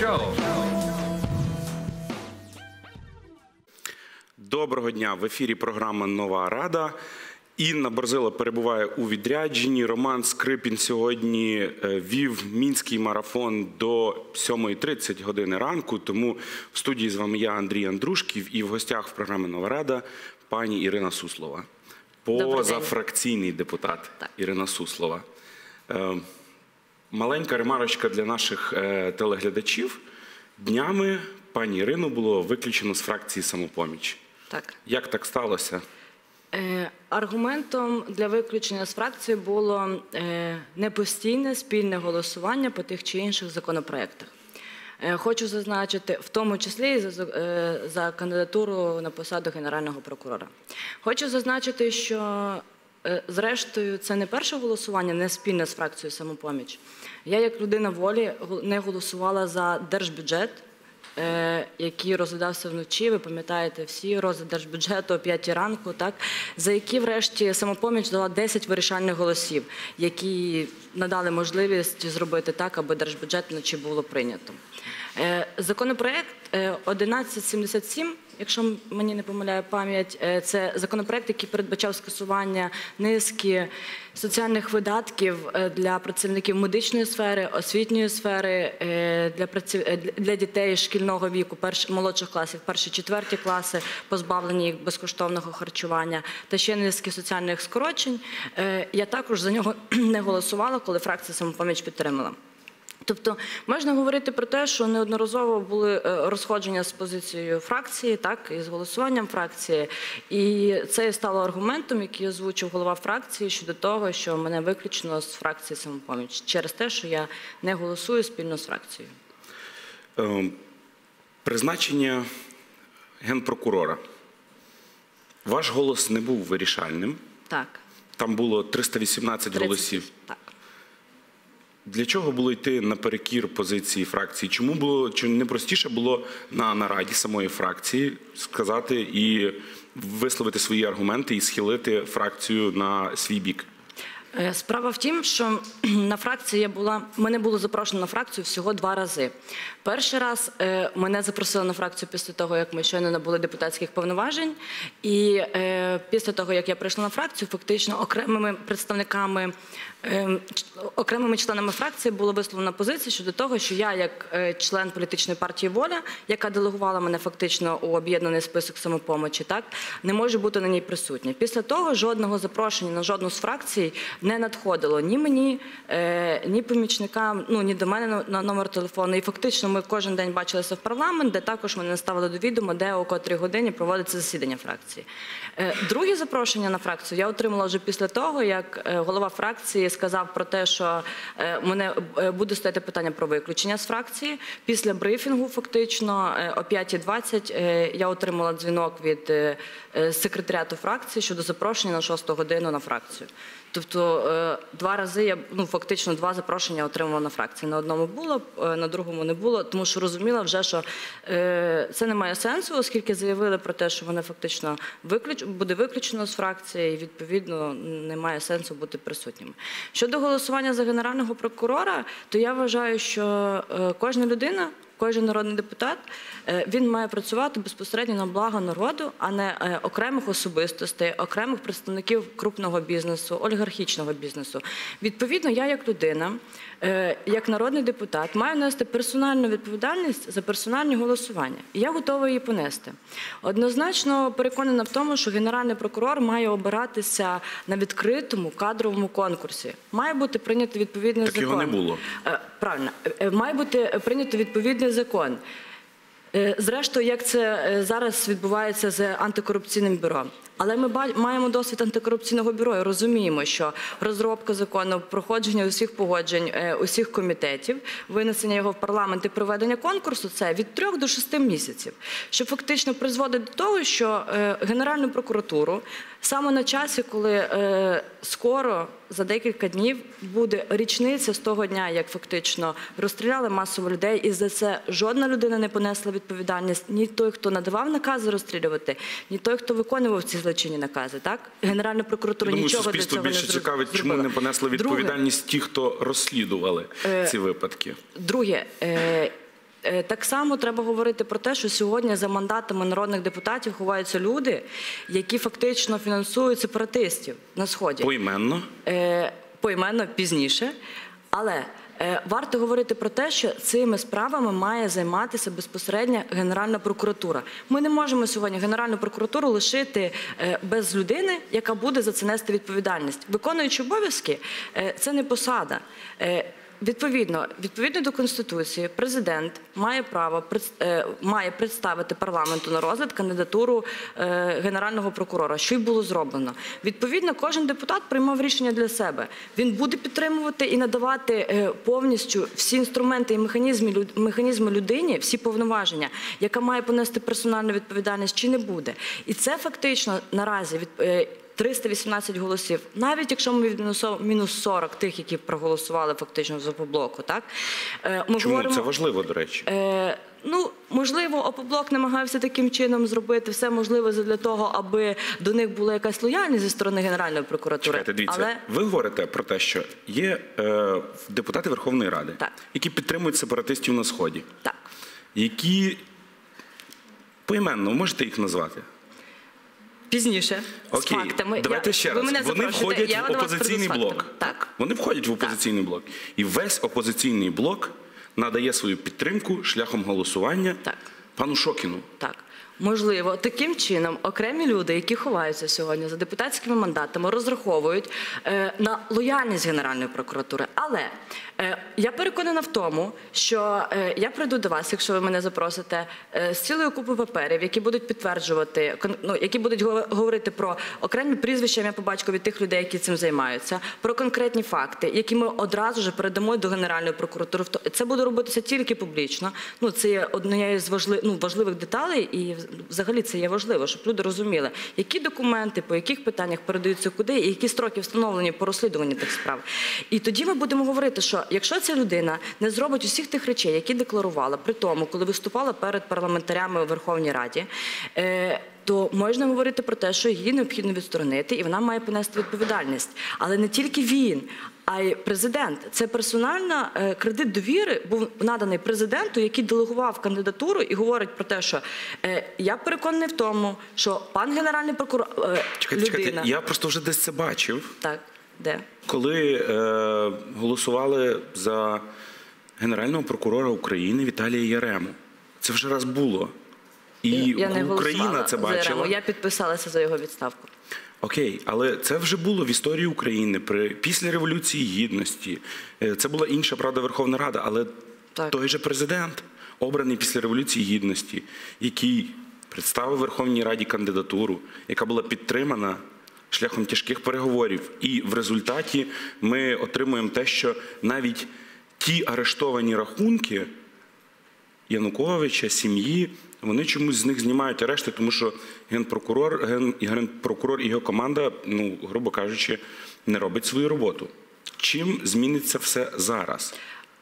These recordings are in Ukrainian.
шоу. Доброго дня! В ефірі програма Нова Рада. Інна Борзила перебуває у відрядженні. Роман Скрипін сьогодні е, вів мінський марафон до 7.30 години ранку. Тому в студії з вами я, Андрій Андрушків, і в гостях в програмі Нова Рада пані Ірина Суслова, позафракційний депутат Так. Ірина Суслова. Маленька ремарочка для наших е, телеглядачів. Днями пані Ірину було виключено з фракції самопоміч. Так. Як так сталося? Е, аргументом для виключення з фракції було е, непостійне спільне голосування по тих чи інших законопроектах. Е, хочу зазначити, в тому числі і за, е, за кандидатуру на посаду Генерального прокурора. Хочу зазначити, що зрештою це не перше голосування, не спільне з фракцією самопоміч. Я, як людина волі, не голосувала за держбюджет. е, який розглядався вночі. Ви пам'ятаєте всі розгляд держбюджету о 5 ранку, так за які, врешті, самопоміч дала 10 вирішальних голосів, які надали можливість зробити так, аби держбюджет вночі було прийнято. Е, Законопроект е, 1177, якщо мені не помиляє пам'ять, е, це законопроект, який передбачав скасування низки соціальних видатків е, для працівників медичної сфери, освітньої сфери, е, для праці- е, для- дітей шкільного віку, перш молодших класів, перші четверті класи, позбавлені їх безкоштовного харчування та ще низки соціальних скорочень. Е, Я також за нього не голосувала, коли фракція самопоміч підтримала. Тобто можна говорити про те, що неодноразово були е, розходження з позицією фракції, так і з голосуванням фракції, і це стало аргументом, який озвучив голова фракції щодо того, що мене виключено з фракції самопоміч через те, що я не голосую спільно з фракцією. Е, Призначення генпрокурора. Ваш голос не був вирішальним. Так, Там було 318 30. голосів. Так. Для чого було йти наперекір позиції фракції? Чому було чи не простіше було на нараді самої фракції сказати і висловити свої аргументи і схилити фракцію на свій бік? Е, Справа в тім, що на фракції я була, мене було запрошено на фракцію всього два рази. Перший раз е, мене запросили на фракцію після того, як ми щойно набули депутатських повноважень. І е, після того, як я прийшла на фракцію, фактично окремими представниками, окремими членами фракції було висловлена позиція щодо того, що я, як е, член політичної партії Воля, яка делегувала мене фактично у об'єднаний список самопомочі, так не можу бути на ній присутня. Після того жодного запрошення на жодну з фракцій не надходило ні мені, е, ні помічникам, ну ні до мене на, номер телефону. І фактично ми кожен день бачилися в парламент, де також мене ставили до відома, де о котрій годині проводиться засідання фракції. Е, друге запрошення на фракцію я отримала вже після того, як голова фракції сказав про те, що е, мене е, буде стояти питання про виключення з фракції. Після брифінгу, фактично, е, о 5.20 е, я отримала дзвінок від секретаріату фракції щодо запрошення на 6 годину на фракцію. Тобто е, два рази я ну фактично два запрошення отримала на фракції. На одному було, е, на другому не було, тому що розуміла вже, що е, це не має сенсу, оскільки заявили про те, що мене фактично виключ буде виключено з фракції, і відповідно немає сенсу бути присутніми. Щодо голосування за генерального прокурора, то я вважаю, що кожна людина. Кожен народний депутат е, він має працювати безпосередньо на благо народу, а не е, окремих особистостей, окремих представників крупного бізнесу, олігархічного бізнесу. Відповідно, я як людина, як народний депутат, маю нести персональну відповідальність за персональні голосування. І я готова її понести. Однозначно переконана в тому, що генеральний прокурор має обиратися на відкритому кадровому конкурсі. Має бути прийнятий відповідний Так закон. його не було. Е, Правильно, Е, е, має бути прийнято відповідний закон. Е, Зрештою, як це е, зараз відбувається з антикорупційним бюро. Але ми маємо досвід антикорупційного бюро і розуміємо, що розробка закону, проходження усіх погоджень, е, усіх комітетів, винесення його в парламент і проведення конкурсу це від трьох до шести місяців, що фактично призводить до того, що Генеральну прокуратуру саме на часі, коли е, скоро за декілька днів буде річниця з того дня, як фактично розстріляли масово людей, і за це жодна людина не понесла відповідальність. Ні той, хто надавав накази розстрілювати, ні той, хто виконував ці злочинні накази. Так Генеральна прокуратура думаю, нічого для цього не більше цікавить, чому не понесли Друге, відповідальність ті, хто розслідували ці випадки. Друге, е, Е, Так само треба говорити про те, що сьогодні за мандатами народних депутатів ховаються люди, які фактично фінансують сепаратистів на сході. Поіменно. Е, поіменно пізніше. Але е, варто говорити про те, що цими справами має займатися безпосередньо Генеральна прокуратура. Ми не можемо сьогодні Генеральну прокуратуру лишити е, без людини, яка буде за це нести відповідальність. Виконуючи обов'язки, е, це не посада. Відповідно, відповідно до конституції, президент має право е, має представити парламенту на розгляд кандидатуру е, генерального прокурора, що й було зроблено. Відповідно, кожен депутат приймав рішення для себе. Він буде підтримувати і надавати е, повністю всі інструменти і механізми механізми людині, всі повноваження, яка має понести персональну відповідальність, чи не буде. І це фактично наразі від. Е, 318 голосів, навіть якщо ми відмінусуємо мінус 40 тих, які проголосували фактично за блоку, так Е, ми Чому говоримо, це важливо, до речі? Е, ну, можливо, ОПОБЛОК намагався таким чином зробити все можливе для того, аби до них була якась лояльність зі сторони Генеральної прокуратури. Чекайте, дивіться, Але ви говорите про те, що є е, депутати Верховної Ради, Так. які підтримують сепаратистів на сході, так, які поіменно можете їх назвати? Пізніше Окей, з фактами. давайте Я- ще ви раз. мене Вони запрошуєте, входять я в прийду з опозиційний фактами. блок. Так. Вони входять в опозиційний блок. І весь опозиційний блок надає свою підтримку шляхом голосування Так. пану Шокіну. Так. Можливо, таким чином окремі люди, які ховаються сьогодні за депутатськими мандатами, розраховують е, на лояльність Генеральної прокуратури. Але я переконана в тому, що е, я прийду до вас, якщо ви мене запросите, е, з цілою купою паперів, які будуть підтверджувати, ну, які будуть го- говорити про окремі прізвища, я по батькові тих людей, які цим займаються, про конкретні факти, які ми одразу ж передамо до Генеральної прокуратури. Це буде робитися тільки публічно. Ну це є однією з важли, ну, важливих деталей, і взагалі це є важливо, щоб люди розуміли, які документи, по яких питаннях передаються куди, і які строки встановлені по розслідуванню тих справ. І тоді ми будемо говорити, що якщо ця людина не зробить усіх тих речей, які декларувала, при тому, коли виступала перед парламентарями у Верховній Раді. Е, то можна говорити про те, що її необхідно відсторонити, і вона має понести відповідальність. Але не тільки він, а й президент. Це персонально е, кредит довіри був наданий президенту, який делегував кандидатуру і говорить про те, що е, я переконаний в тому, що пан генеральний прокурор Чекайте, людина. чекайте, я просто вже десь це бачив, Так, де? коли е, голосували за генерального прокурора України Віталія Ярему. Це вже раз було. І я не Україна це бачила. Я підписалася за його відставку. Окей, але це вже було в історії України при після революції гідності. Е, Це була інша правда Верховна Рада, але Так. той же президент, обраний після революції гідності, який представив Верховній Раді кандидатуру, яка була підтримана шляхом тяжких переговорів. І в результаті ми отримуємо те, що навіть ті арештовані рахунки. Януковича, сім'ї, вони чомусь з них знімають арешти, тому що генпрокурор, ген, генпрокурор і його команда, ну, грубо кажучи, не робить свою роботу. Чим зміниться все зараз?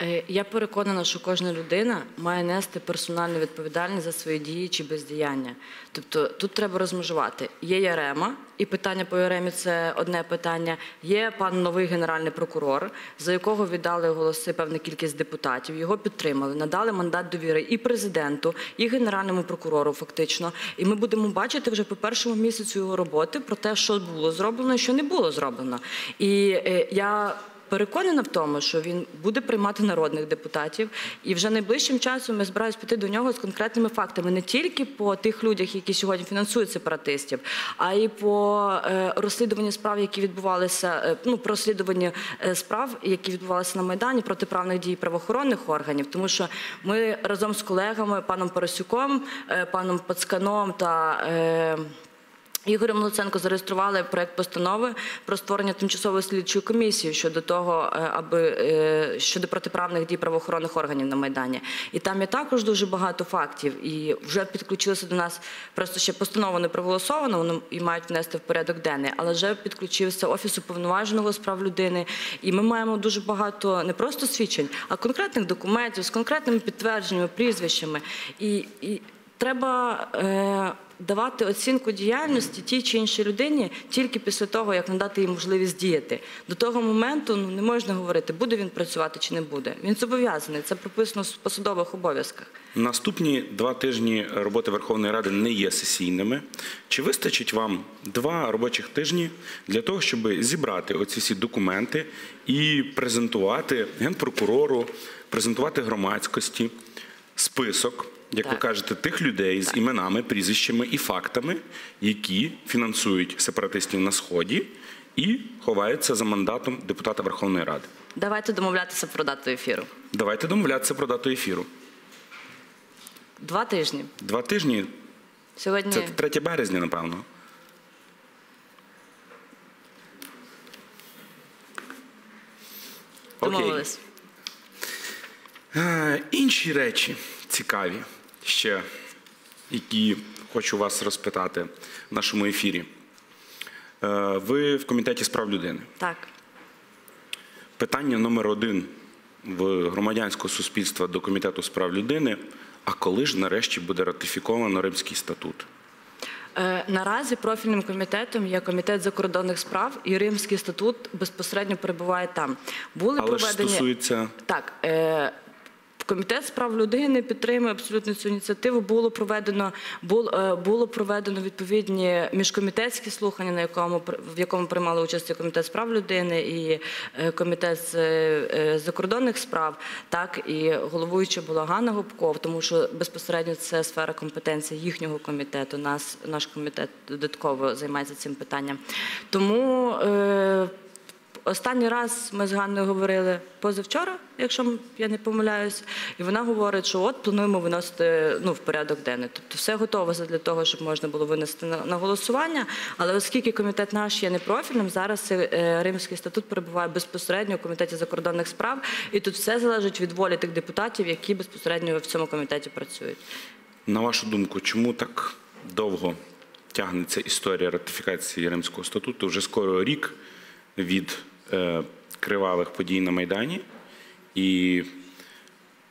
Е, Я переконана, що кожна людина має нести персональну відповідальність за свої дії чи бездіяння. Тобто тут треба розмежувати. Є Ярема, і питання по Яремі це одне питання. Є пан новий генеральний прокурор, за якого віддали голоси певна кількість депутатів. Його підтримали, надали мандат довіри і президенту, і генеральному прокурору, фактично. І ми будемо бачити вже по першому місяцю його роботи про те, що було зроблено, і що не було зроблено. І е, я. Переконана в тому, що він буде приймати народних депутатів, і вже найближчим часом ми збираємось піти до нього з конкретними фактами не тільки по тих людях, які сьогодні фінансують сепаратистів, а й по е, розслідуванні справ, які відбувалися, е, ну про розслідування е, справ, які відбувалися на майдані протиправних дій правоохоронних органів, тому що ми разом з колегами, паном Поросюком, паном Пацканом та Ігорем Луценко зареєстрували проект постанови про створення тимчасової слідчої комісії щодо того, е, аби е, щодо протиправних дій правоохоронних органів на майдані. І там є також дуже багато фактів. І вже підключилися до нас. Просто ще постанова не проголосована, вони і мають внести в порядок денний, але вже підключився офіс уповноваженого з прав людини. І ми маємо дуже багато не просто свідчень, а конкретних документів з конкретними підтвердженнями, прізвищами. І, і треба е, давати оцінку діяльності тій чи іншій людині тільки після того, як надати їй можливість діяти. До того моменту ну, не можна говорити, буде він працювати чи не буде. Він зобов'язаний, це прописано в посадових обов'язках. Наступні два тижні роботи Верховної Ради не є сесійними. Чи вистачить вам два робочих тижні для того, щоб зібрати оці всі документи і презентувати генпрокурору, презентувати громадськості список, як ви кажете, тих людей з іменами, прізвищами і фактами, які фінансують сепаратистів на сході і ховаються за мандатом депутата Верховної Ради? Давайте домовлятися про дату ефіру. Давайте домовлятися про дату ефіру. Два тижні. Два тижні Сьогодні Це 3 березня, напевно. Домовились. Е, Інші речі цікаві ще, які хочу вас розпитати в нашому ефірі. Е, Ви в комітеті з прав людини. Так. Питання номер один в громадянського суспільства до комітету з прав людини. А коли ж нарешті буде ратифіковано Римський статут? Е, Наразі профільним комітетом є комітет закордонних справ, і Римський статут безпосередньо перебуває там. Були Але ж стосується так. Е... Комітет з прав людини підтримує абсолютно цю ініціативу. Було проведено е, було проведено відповідні міжкомітетські слухання, на якому в якому приймали участь комітет з прав людини і е, комітет з е, закордонних справ. Так і головуюча була Ганна Гопков, тому що безпосередньо це сфера компетенції їхнього комітету. Нас наш комітет додатково займається цим питанням. Тому Останній раз ми з Ганною говорили позавчора, якщо я не помиляюсь, і вона говорить, що от плануємо виносити ну, в порядок денний. Тобто все готово для того, щоб можна було винести на, голосування. Але оскільки комітет наш є непрофільним, зараз е, Римський статут перебуває безпосередньо у комітеті закордонних справ, і тут все залежить від волі тих депутатів, які безпосередньо в цьому комітеті працюють. На вашу думку, чому так довго тягнеться історія ратифікації Римського статуту? Вже скоро рік від кривавих подій на Майдані, і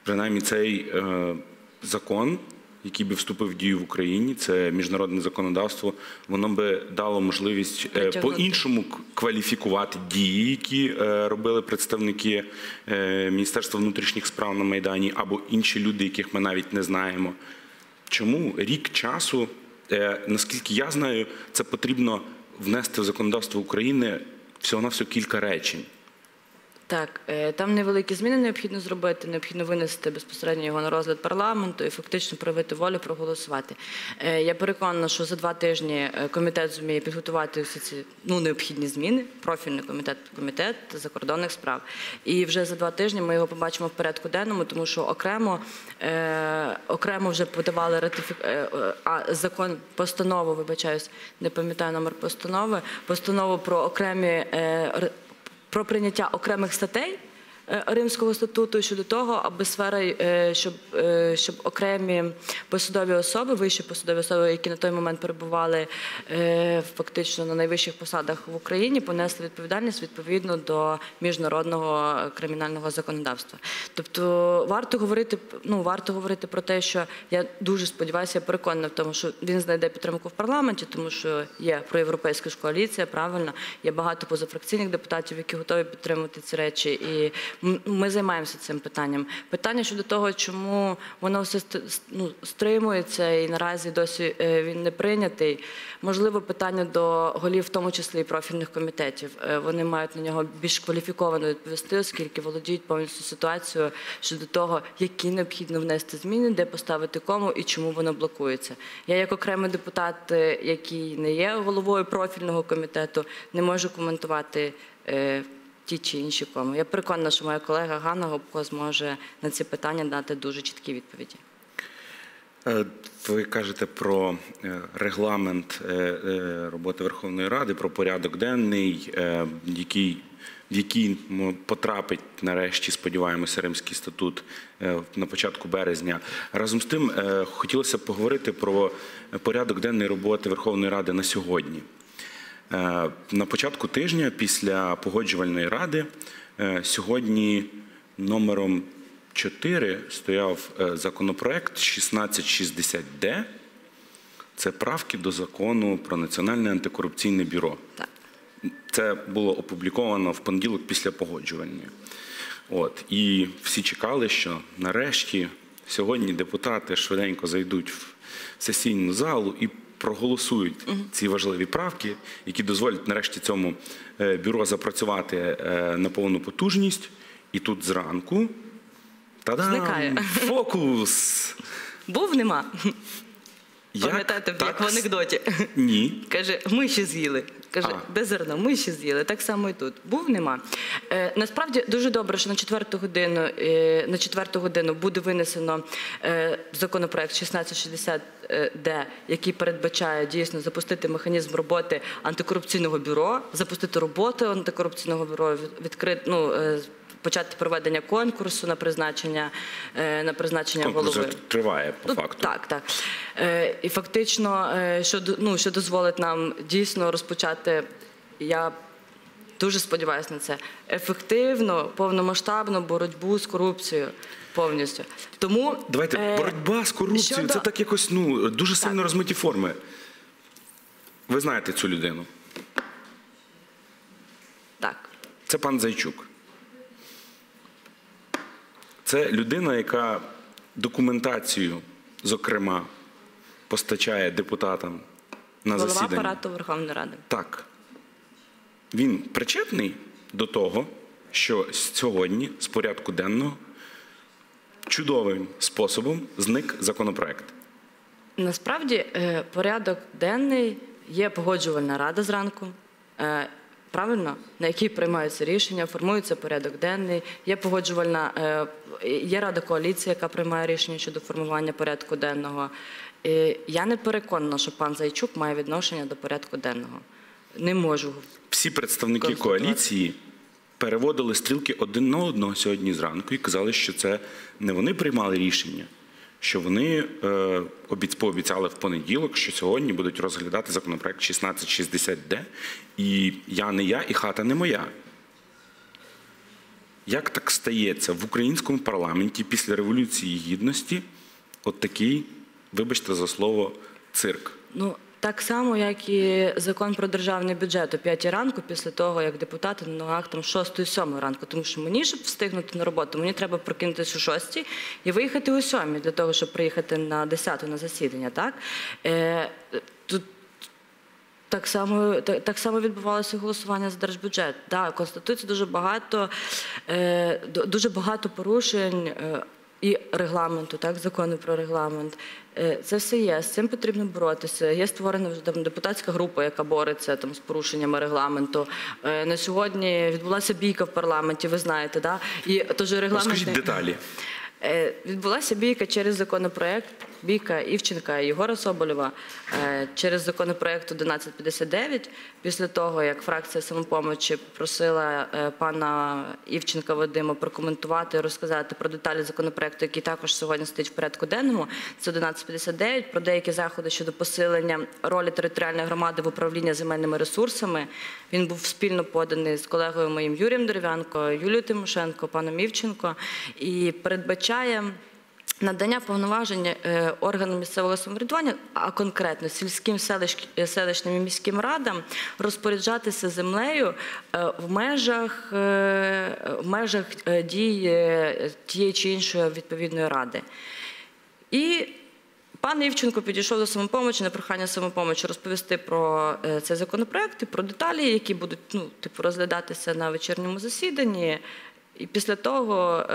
принаймні цей е, закон, який би вступив в дію в Україні, це міжнародне законодавство, воно би дало можливість е, по-іншому кваліфікувати дії, які е, робили представники е, Міністерства внутрішніх справ на Майдані, або інші люди, яких ми навіть не знаємо. Чому рік часу, е, наскільки я знаю, це потрібно внести в законодавство України всього на все кілька речень. Так, е, там невеликі зміни необхідно зробити. Необхідно винести безпосередньо його на розгляд парламенту і фактично проявити волю проголосувати. Е, Я переконана, що за два тижні е, комітет зуміє підготувати всі ці ну необхідні зміни. Профільний комітет, комітет закордонних справ. І вже за два тижні ми його побачимо в порядку денному, тому що окремо е, окремо вже подавали ратифік... а закон постанову, вибачаюсь, не пам'ятаю номер постанови. Постанову про окремі е, про прийняття окремих статей Римського статуту щодо того, аби сфера, е, щоб, е, щоб окремі посадові особи, вищі посадові особи, які на той момент перебували е, фактично на найвищих посадах в Україні, понесли відповідальність відповідно до міжнародного е, кримінального законодавства. Тобто варто говорити, ну варто говорити про те, що я дуже сподіваюся, я переконана в тому, що він знайде підтримку в парламенті, тому що є проєвропейська ж коаліція, правильно, є багато позафракційних депутатів, які готові підтримувати ці речі, і ми займаємося цим питанням. Питання щодо того, чому воно все ну, стримується і наразі досі е, він не прийнятий. Можливо, питання до голів, в тому числі і профільних комітетів. Е, Вони мають на нього більш кваліфіковано відповісти, оскільки володіють повністю ситуацією щодо того, які необхідно внести зміни, де поставити кому і чому воно блокується. Я, як окремий депутат, е, який не є головою профільного комітету, не можу коментувати. Ті чи інші кому. Я переконана, що моя колега Ганна Гопко зможе на ці питання дати дуже чіткі відповіді. Е, Ви кажете про е, регламент е, роботи Верховної Ради, про порядок денний, який, в який потрапить нарешті, сподіваємося, Римський статут на початку березня. Разом з тим, хотілося б поговорити про порядок денний роботи Верховної Ради на сьогодні. Е, На початку тижня, після погоджувальної ради, е, сьогодні номером 4 стояв е, законопроект 1660Д Це правки до закону про Національне антикорупційне бюро. Так. Це було опубліковано в понеділок після погоджувальної. От і всі чекали, що нарешті сьогодні депутати швиденько зайдуть в сесійну залу і проголосують ці важливі правки, які дозволять нарешті цьому е, бюро запрацювати е, на повну потужність. І тут зранку та-дам! Фокус. Був нема. Як Пам'ятаєте, так як в анекдоті. Ні. Каже, миші з'їли. Каже, А. де зерно, миші з'їли. Так само і тут. Був нема. Е, насправді дуже добре, що на четверту годину е, на четверту годину буде винесено е, законопроект 1660Д, який передбачає дійсно запустити механізм роботи антикорупційного бюро, запустити роботу антикорупційного бюро, відкрити ну. Почати проведення конкурсу на призначення е, на призначення Конкурс голови. триває по Ну, факту. Так, так. Е, і фактично, е, що, ну, що дозволить нам дійсно розпочати, я дуже сподіваюся на це, ефективну, повномасштабну боротьбу з корупцією повністю. Тому Давайте е, боротьба з корупцією. щодо- Це так якось ну дуже сильно розмиті форми. Ви знаєте цю людину. Так. Це пан Зайчук. Це людина, яка документацію, зокрема, постачає депутатам на Голова засідання. апарату Верховної Ради. Так. Він причетний до того, що сьогодні з порядку денного чудовим способом зник законопроект. Насправді е, порядок денний є погоджувальна рада зранку. Правильно, на якій приймаються рішення, формується порядок денний. Є погоджувальна, е, є рада коаліції, яка приймає рішення щодо формування порядку денного. Е, Я не переконана, що пан Зайчук має відношення до порядку денного. Не можу. Всі представники коаліції переводили стрілки один на одного сьогодні зранку і казали, що це не вони приймали рішення, що вони е, пообіцяли в понеділок, що сьогодні будуть розглядати законопроект 1660Д, і я не я, і хата не моя. Як так стається в українському парламенті після Революції Гідності от такий, вибачте за слово, цирк? Ну так само, як і закон про державний бюджет о 5 ранку, після того як депутати на ногах там 6-7 ранку. Тому що мені, щоб встигнути на роботу, мені треба прокинутися о 6 і виїхати о 7 для того, щоб приїхати на 10 на засідання. Так е, тут так само, так, так само відбувалося голосування за держбюджет. Да, Конституції дуже багато, е, дуже багато порушень е, і регламенту, так, закону про регламент. Е, це все є. З цим потрібно боротися. Є створена вже там депутатська група, яка бореться там з порушеннями регламенту. Е, на сьогодні відбулася бійка в парламенті, ви знаєте, да? І тож регламент. Розкажіть деталі. Е, Відбулася бійка через законопроект бійка Івченка і Єгора Соболєва е, через законопроект 1159. Після того, як фракція самопомочі просила е, пана Івченка Вадима прокоментувати, розказати про деталі законопроекту, який також сьогодні стоїть в порядку денному. Це 1159, про деякі заходи щодо посилення ролі територіальної громади в управлінні земельними ресурсами. Він був спільно поданий з колегою моїм Юрієм Дерев'янко, Юлією Тимошенко, паном Івченко і передбачає. Надання повноважень е, органам місцевого самоврядування, а конкретно сільським селищ, селищним і міським радам розпоряджатися землею е, в межах, е, в межах дій тієї чи іншої відповідної ради. І пан Івченко підійшов до самопомочі на прохання самопомочі розповісти про цей законопроект і про деталі, які будуть ну, типу, розглядатися на вечірньому засіданні. І після того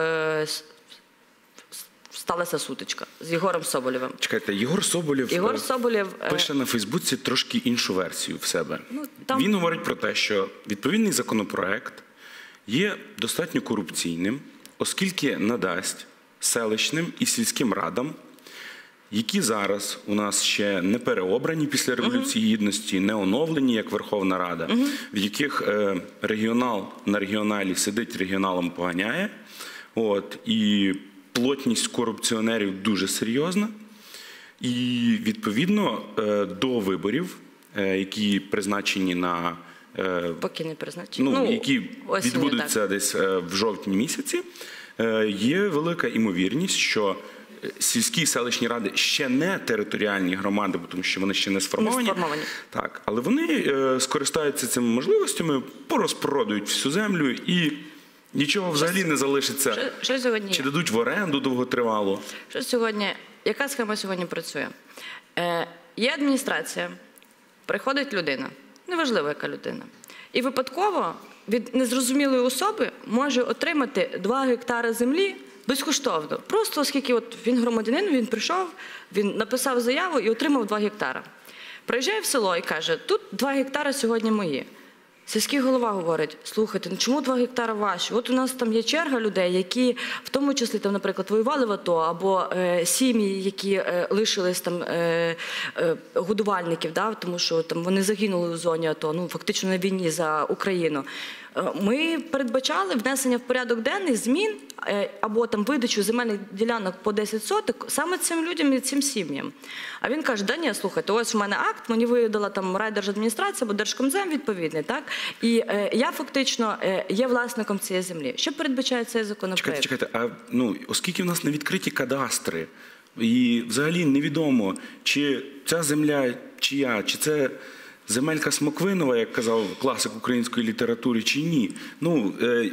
сталася сутичка з Єгором Соболєвим. Чекайте, Єгор Соболєв. е, Єгор Соболєв е, пише на Фейсбуці трошки іншу версію в себе. Ну, там- Він говорить про те, що відповідний законопроект є достатньо корупційним, оскільки надасть селищним і сільським радам, які зараз у нас ще не переобрані після Революції Гідності, не оновлені як Верховна Рада, в яких е, регіонал на регіоналі сидить, регіоналом поганяє. От, і плотність корупціонерів дуже серйозна. І відповідно е, до виборів, е, які призначені на е, поки не призначені. ну, які відбудуться так. десь в жовтні місяці, є велика імовірність, що сільські селищні ради ще не територіальні громади, тому що вони ще не сформовані. Не сформовані. Так, але вони скористаються цими можливостями, порозпродають всю землю і нічого взагалі не залишиться. Що, що сьогодні? Чи дадуть в оренду довготривало? Що сьогодні? Яка схема сьогодні працює? Е, є адміністрація, приходить людина, неважливо, яка людина, і випадково від незрозумілої особи може отримати 2 гектари землі безкоштовно. Просто оскільки от він громадянин, він прийшов, він написав заяву і отримав 2 гектара. Приїжджає в село і каже: тут 2 гектари сьогодні мої. Сільський голова говорить: слухайте, ну чому 2 гектари ваші? От у нас там є черга людей, які в тому числі там, наприклад, воювали в АТО, або е, сім'ї, які е, лишились там е, е, годувальників, да, тому що там вони загинули у зоні АТО, ну фактично на війні за Україну. Е, Ми передбачали внесення в порядок денний змін е, або там видачу земельних ділянок по 10 соток саме цим людям і цим сім'ям. А він каже: да ні, слухайте, ось в мене акт, мені видала там райдержадміністрація або Держкомзем відповідний, так і е, я фактично е, є власником цієї землі. Що передбачає цей законопроект? Чекайте, чекайте, а ну оскільки в нас не відкриті кадастри, і взагалі невідомо, чи ця земля чия, чи це земелька Смоквинова, як казав класик української літератури, чи ні. Ну е,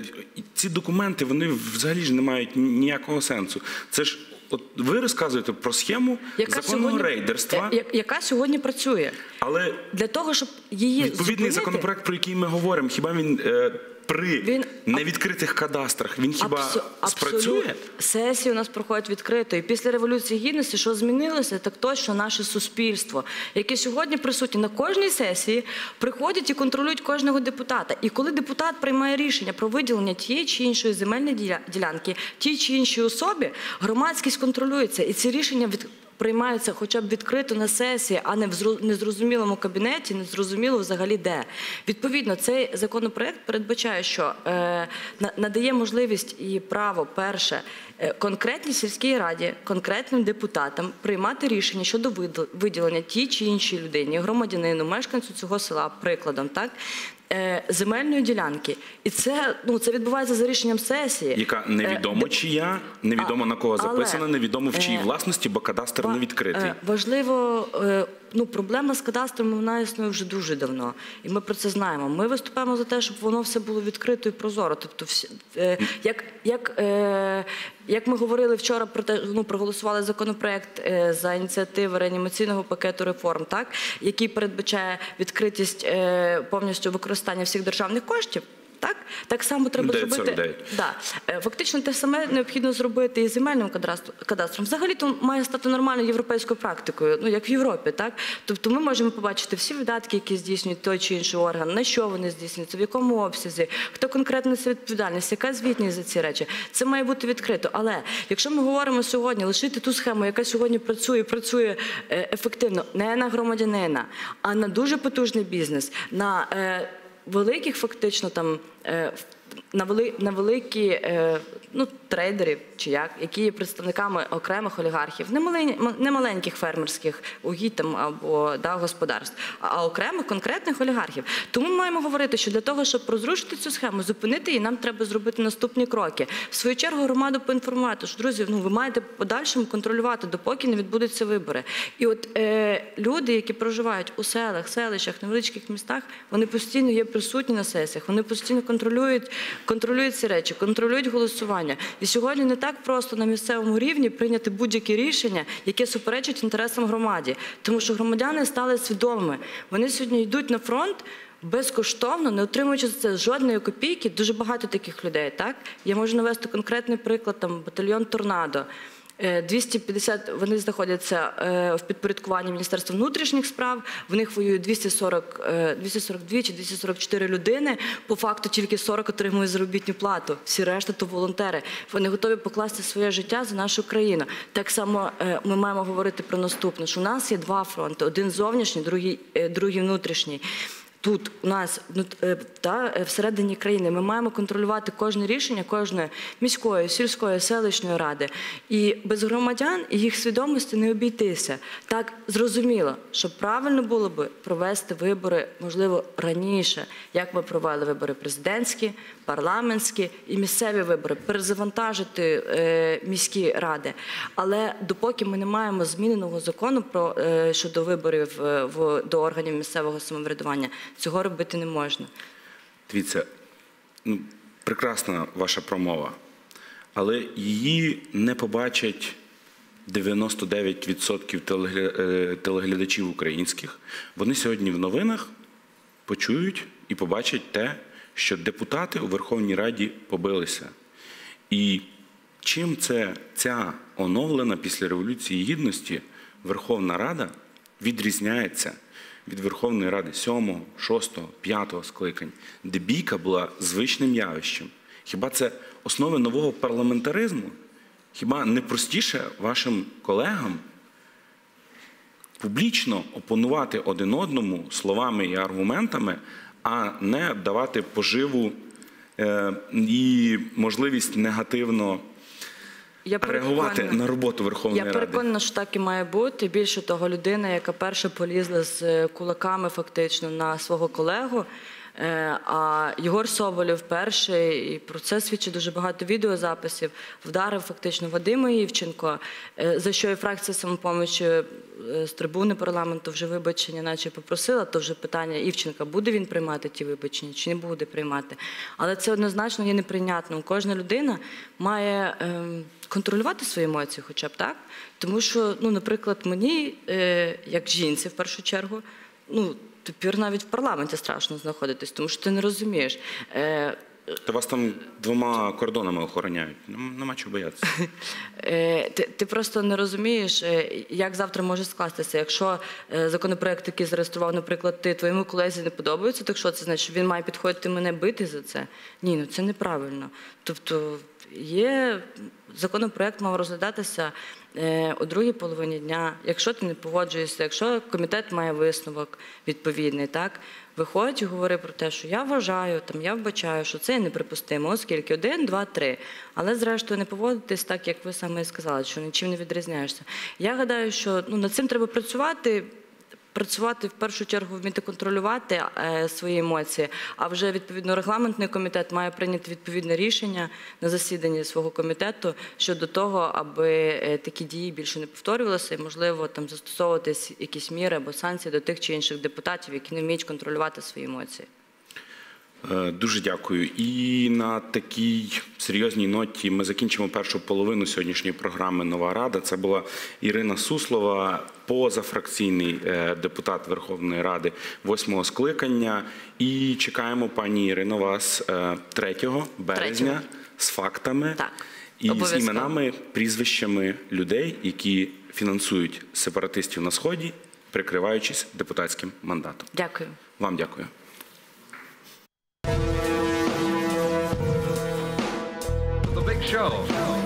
ці документи вони взагалі ж не мають ніякого сенсу. Це ж. От ви розказуєте про схему законного рейдерства, е, я- яка сьогодні працює але для того, щоб її відповідний зупинити, законопроект, про який ми говоримо, хіба він е, при Він невідкритих кадастрах він хіба Абсо- спрацює? Сесії у нас проходять відкрито. І після Революції Гідності, що змінилося, так точно наше суспільство, яке сьогодні присутні на кожній сесії, приходять і контролюють кожного депутата. І коли депутат приймає рішення про виділення тієї чи іншої земельної ділянки, тій чи іншій особі, громадськість контролюється. І ці рішення від приймаються хоча б відкрито на сесії, а не в незрозумілому кабінеті, незрозуміло взагалі де. Відповідно, цей законопроект передбачає, що е, на- надає можливість і право перше е, конкретній сільській раді, конкретним депутатам приймати рішення щодо виділ- виділення тій чи іншій людині, громадянину, мешканцю цього села, прикладом, так. Е, Земельної ділянки, і це ну це відбувається за рішенням сесії, Яка Е, невідомо чия, невідомо на кого записана, невідомо в чиїй е, власності, бо кадастр не відкритий. Важливо, е, ну проблема з кадастром вона існує вже дуже давно, і ми про це знаємо. Ми виступаємо за те, щоб воно все було відкрито і прозоро. Тобто, всі, е, як, як, е, як ми говорили вчора про те, ну проголосували законопроект е, за ініціативи реанімаційного пакету реформ, так який передбачає відкритість е, повністю використання всіх державних коштів. Так, так само треба 949. зробити. Да. Е, Фактично те саме необхідно зробити і земельним кадастр- кадастром. Взагалі то має стати нормальною європейською практикою, ну як в Європі, так? Тобто ми можемо побачити всі видатки, які здійснюють той чи інший орган, на що вони здійснюються, в якому обсязі, хто конкретно несе відповідальність, яка звітність за ці речі. Це має бути відкрито. Але якщо ми говоримо сьогодні, лишити ту схему, яка сьогодні працює, працює е, ефективно, не на громадянина, а на дуже потужний бізнес, на е, великих фактично там е, на вели, на великі е, ну, трейдерів чи як, які є представниками окремих олігархів, не, маленьких фермерських угідь або да, господарств, а окремих конкретних олігархів. Тому ми маємо говорити, що для того, щоб розрушити цю схему, зупинити її, нам треба зробити наступні кроки. В свою чергу громаду поінформувати, що друзі, ну ви маєте подальшому контролювати, допоки не відбудуться вибори. І от е, люди, які проживають у селах, селищах, невеличких містах, вони постійно є присутні на сесіях, вони постійно контролюють, контролюють ці речі, контролюють голосування. І сьогодні не так просто на місцевому рівні прийняти будь-які рішення, яке суперечить інтересам громаді, тому що громадяни стали свідомими. Вони сьогодні йдуть на фронт. Безкоштовно, не отримуючи за це жодної копійки, дуже багато таких людей. Так я можу навести конкретний приклад. Там батальйон Торнадо. Е, 250, вони знаходяться е, в підпорядкуванні Міністерства внутрішніх справ. В них воюють 240, е, 242 чи 244 людини. По факту тільки 40 отримують заробітну плату. Всі решта то волонтери. Вони готові покласти своє життя за нашу країну. Так само е, ми маємо говорити про наступне: що у нас є два фронти: один зовнішній, другий, е, другий внутрішній. Тут у нас ну, е, та, е, всередині країни ми маємо контролювати кожне рішення кожної міської, сільської, селищної ради. І без громадян і їх свідомості не обійтися. Так зрозуміло, що правильно було би провести вибори, можливо, раніше, як ми провели вибори президентські, парламентські і місцеві вибори, перезавантажити е, міські ради. Але допоки ми не маємо зміненого закону про щодо виборів в до органів місцевого самоврядування, цього робити не можна. Дивіться, ну, прекрасна ваша промова, але її не побачать 99% е, телеглядачів українських. Вони сьогодні в новинах почують і побачать те, що депутати у Верховній Раді побилися. І чим це ця оновлена після Революції Гідності Верховна Рада відрізняється від Верховної Ради 7, 6, 5 скликань, де бійка була звичним явищем. Хіба це основи нового парламентаризму? Хіба не простіше вашим колегам публічно опонувати один одному словами і аргументами, а не давати поживу е, і можливість негативно Я реагувати на роботу Верховної Я Ради. переконана, що так і має бути. Більше того, людина, яка перша полізла з е, кулаками фактично на свого колегу. Е, А Єгор Соболєв перший, і про це свідчить дуже багато відеозаписів, вдарив фактично Вадима Івченко, е, за що і фракція самопомочі е, з трибуни парламенту вже вибачення, наче попросила, то вже питання Івченка, буде він приймати ті вибачення чи не буде приймати. Але це однозначно є неприйнятним. Кожна людина має ем, контролювати свої емоції, хоча б так. Тому що, ну, наприклад, мені, е, як жінці, в першу чергу, ну, тепер навіть в парламенті страшно знаходитись, тому що ти не розумієш. Е, Та вас там двома кордонами охороняють. Нем- Нема чого боятися. Е, Ти, ти просто не розумієш, е, як завтра може скластися. Якщо е, законопроект, який зареєстрував, наприклад, ти твоєму колезі не подобається, так що це значить, що він має підходити мене бити за це? Ні, ну це неправильно. Тобто є законопроект мав розглядатися е, о другій половині дня. Якщо ти не погоджуєшся, якщо комітет має висновок відповідний, так виходь і говори про те, що я вважаю, там я вбачаю, що це неприпустимо, оскільки один, два, три. Але зрештою не поводитись так, як ви саме сказали, що нічим не відрізняєшся. Я гадаю, що ну над цим треба працювати. Працювати в першу чергу вміти контролювати е, свої емоції, а вже відповідно регламентний комітет має прийняти відповідне рішення на засіданні свого комітету щодо того, аби е, такі дії більше не повторювалися, і можливо там застосовуватись якісь міри або санкції до тих чи інших депутатів, які не вміють контролювати свої емоції. Е, Дуже дякую. І на такій серйозній ноті ми закінчимо першу половину сьогоднішньої програми Нова Рада. Це була Ірина Суслова, позафракційний е, депутат Верховної Ради восьмого скликання. І чекаємо, пані Ірино, вас е, 3 березня Третього. з фактами Так, і з іменами, прізвищами людей, які фінансують сепаратистів на сході, прикриваючись депутатським мандатом. Дякую. Вам дякую. Show.